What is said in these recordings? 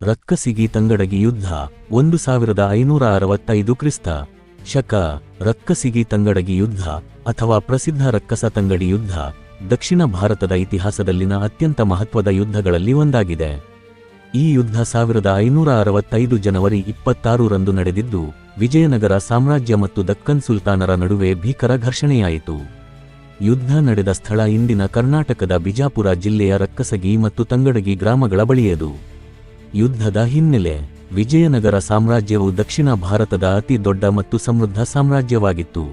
ರಕ್ಕಸಿಗಿ ತಂಗಡಗಿ ಯುದ್ಧ, ಒಂದು ಸಾವಿರದ ಐನೂರ ಅರವತ್ತೈದು ಕ್ರಿಸ್ತ. ಶಕ ರಕ್ಕಸಿಗಿ ತಂಗಡಗಿ ಯುದ್ಧ ಅಥವಾ ಪ್ರಸಿದ್ಧ ರಕ್ಕಸ ತಂಗಡಿ ಯುದ್ಧ, ದಕ್ಷಿಣ ಭಾರತದ ಇತಿಹಾಸದಲ್ಲಿನ ಅತ್ಯಂತ ಮಹತ್ವದ ಯುದ್ಧಗಳಲ್ಲಿ ಒಂದಾಗಿದೆ. ಈ ಯುದ್ಧ ಸಾವಿರದ ಐನೂರ ಅರವತ್ತೈದು ಜನವರಿ ಇಪ್ಪತ್ತಾರರಂದು ನಡೆದಿದ್ದು, ವಿಜಯನಗರ ಸಾಮ್ರಾಜ್ಯ ಮತ್ತು ದಕ್ಕನ್ ಸುಲ್ತಾನರ ನಡುವೆ ಭೀಕರ ಘರ್ಷಣೆಯಾಯಿತು. ಯುದ್ಧ ನಡೆದ ಸ್ಥಳ ಇಂದಿನ ಕರ್ನಾಟಕದ ಬಿಜಾಪುರ ಜಿಲ್ಲೆಯ ರಕ್ಕಸಗಿ ಮತ್ತು ತಂಗಡಗಿ ಗ್ರಾಮಗಳ ಬಳಿಯದು. ಯುದ್ಧದ ಹಿನ್ನೆಲೆ ವಿಜಯನಗರ ಸಾಮ್ರಾಜ್ಯವು ದಕ್ಷಿಣ ಭಾರತದ ಅತಿ ದೊಡ್ಡ ಮತ್ತು ಸಮೃದ್ಧ ಸಾಮ್ರಾಜ್ಯವಾಗಿತ್ತು.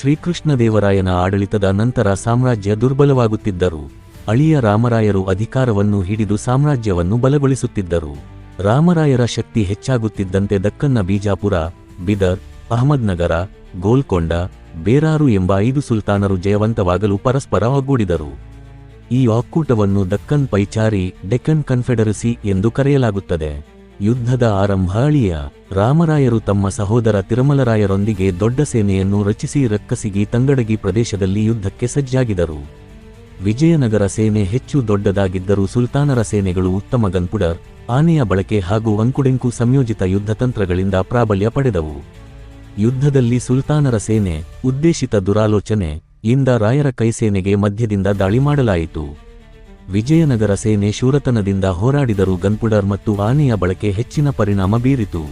ಶ್ರೀಕೃಷ್ಣದೇವರಾಯನ ಆಡಳಿತದ ನಂತರ ಸಾಮ್ರಾಜ್ಯ ದುರ್ಬಲವಾಗುತ್ತಿದ್ದರು. ಅಳಿಯ ರಾಮರಾಯರು ಅಧಿಕಾರವನ್ನು ಹಿಡಿದು ಸಾಮ್ರಾಜ್ಯವನ್ನು ಬಲಗೊಳಿಸುತ್ತಿದ್ದರು. ರಾಮರಾಯರ ಶಕ್ತಿ ಹೆಚ್ಚಾಗುತ್ತಿದ್ದಂತೆ ದಕ್ಕನ್ನ ಬಿಜಾಪುರ, ಬಿದರ್, ಅಹಮದ್ನಗರ, ಗೋಲ್ಕೊಂಡ, ಬೇರಾರು ಎಂಬ ಐದು ಸುಲ್ತಾನರು ಜಯವಂತವಾಗಲು ಪರಸ್ಪರ ಒಗ್ಗೂಡಿದರು. ಈ ಒಕ್ಕೂಟವನ್ನು ದಕ್ಕನ್ ಪೈಚಾರಿ, ಡೆಕ್ಕನ್ ಕನ್ಫೆಡರಸಿ ಎಂದು ಕರೆಯಲಾಗುತ್ತದೆ. ಯುದ್ಧದ ಆರಂಭಾಳಿಯ ರಾಮರಾಯರು ತಮ್ಮ ಸಹೋದರ ತಿರುಮಲರಾಯರೊಂದಿಗೆ ದೊಡ್ಡ ಸೇನೆಯನ್ನು ರಚಿಸಿ ರಕ್ಕಸಿಗಿ ತಂಗಡಗಿ ಪ್ರದೇಶದಲ್ಲಿ ಯುದ್ಧಕ್ಕೆ ಸಜ್ಜಾಗಿದರು. ವಿಜಯನಗರ ಸೇನೆ ಹೆಚ್ಚು ದೊಡ್ಡದಾಗಿದ್ದರೂ ಸುಲ್ತಾನರ ಸೇನೆಗಳು ಉತ್ತಮ ಗನ್ಪುಡರ್, ಆನೆಯ ಬಳಕೆ ಹಾಗೂ ಅಂಕುಡೆಂಕು ಸಂಯೋಜಿತ ಯುದ್ಧ ತಂತ್ರಗಳಿಂದ ಪ್ರಾಬಲ್ಯ ಪಡೆದವು. ಯುದ್ಧದಲ್ಲಿ ಸುಲ್ತಾನರ ಸೇನೆ, ಉದ್ದೇಶಿತ ದುರಾಲೋಚನೆ ಇಂದ ರಾಯರ ಕೈಸೇನೆಗೆ ಮಧ್ಯದಿಂದ ದಾಳಿ ಮಾಡಲಾಯಿತು. ವಿಜಯನಗರ ಸೇನೆ ಶೂರತನದಿಂದ ಹೋರಾಡಿದರೂ ಗನ್ಪುಡರ್ ಮತ್ತು ಆನೆಯ ಬಳಕೆ ಹೆಚ್ಚಿನ ಪರಿಣಾಮ ಬೀರಿತು.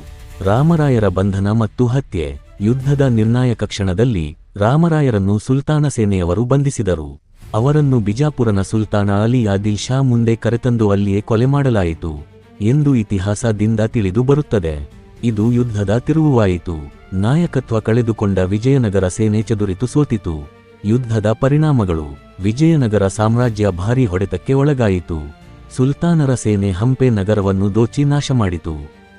ರಾಮರಾಯರ ಬಂಧನ ಮತ್ತು ಹತ್ಯೆ, ಯುದ್ಧದ ನಿರ್ಣಾಯಕ ಕ್ಷಣದಲ್ಲಿ ರಾಮರಾಯರನ್ನು ಸುಲ್ತಾನ ಸೇನೆಯವರು ಬಂಧಿಸಿದರು. ಅವರನ್ನು ಬಿಜಾಪುರನ ಸುಲ್ತಾನ ಅಲಿ ಆದಿಲ್ ಶಾ ಮುಂದೆ ಕರೆತಂದು ಅಲ್ಲಿಯೇ ಕೊಲೆ ಮಾಡಲಾಯಿತು. ಎಂದು ಇತಿಹಾಸದಿಂದ ತಿಳಿದು ಬರುತ್ತದೆ. ಇದು ಯುದ್ಧದ ತಿರುವುವಾಯಿತು. ನಾಯಕತ್ವ ಕಳೆದುಕೊಂಡ ವಿಜಯನಗರ ಸೇನೆ ಚದುರಿತು ಸೋತಿತು. ಯುದ್ಧದ ಪರಿಣಾಮಗಳು. ವಿಜಯನಗರ ಸಾಮ್ರಾಜ್ಯ ಭಾರೀ ಹೊಡೆತಕ್ಕೆ ಒಳಗಾಯಿತು. ಸುಲ್ತಾನರ ಸೇನೆ ಹಂಪೆ ನಗರವನ್ನು ದೋಚಿ ನಾಶ ಮಾಡಿತು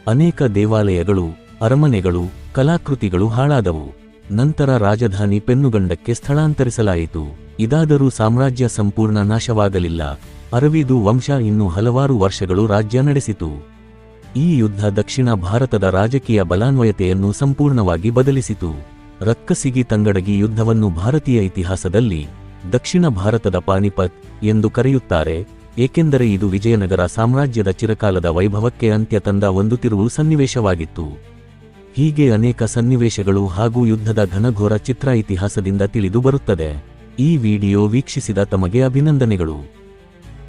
ಅನೇಕ ದೇವಾಲಯಗಳು, ಅರಮನೆಗಳು, ಕಲಾಕೃತಿಗಳು ಹಾಳಾದವು. ನಂತರ ರಾಜಧಾನಿ ಪೆನ್ನುಗಂಡಕ್ಕೆ ಸ್ಥಳಾಂತರಿಸಲಾಯಿತು. ಇದಾದರೂ ಸಾಮ್ರಾಜ್ಯ ಸಂಪೂರ್ಣ ನಾಶವಾಗಲಿಲ್ಲ. ಅರವಿದು ವಂಶ ಇನ್ನೂ ಹಲವಾರು ವರ್ಷಗಳು ರಾಜ್ಯ ನಡೆಸಿತು. ಈ ಯುದ್ಧ ದಕ್ಷಿಣ ಭಾರತದ ರಾಜಕೀಯ ಬಲಾನ್ವಯತೆಯನ್ನು ಸಂಪೂರ್ಣವಾಗಿ ಬದಲಿಸಿತು. ರಕ್ಕಸಿಗಿ ತಂಗಡಗಿ ಯುದ್ಧವನ್ನು ಭಾರತೀಯ ಇತಿಹಾಸದಲ್ಲಿ ದಕ್ಷಿಣ ಭಾರತದ ಪಾನಿಪತ್ ಎಂದು ಕರೆಯುತ್ತಾರೆ, ಏಕೆಂದರೆ ಇದು ವಿಜಯನಗರ ಸಾಮ್ರಾಜ್ಯದ ಚಿರಕಾಲದ ವೈಭವಕ್ಕೆ ಅಂತ್ಯ ತಂದ ಒಂದು ತಿರುವು ಸನ್ನಿವೇಶವಾಗಿತ್ತು. ಹೀಗೆ ಅನೇಕ ಸನ್ನಿವೇಶಗಳು ಹಾಗೂ ಯುದ್ಧದ ಘನಘೋರ ಚಿತ್ರ ಇತಿಹಾಸದಿಂದ ತಿಳಿದು ಬರುತ್ತದೆ. ಈ ವಿಡಿಯೋ ವೀಕ್ಷಿಸಿದ ತಮಗೆ ಅಭಿನಂದನೆಗಳು.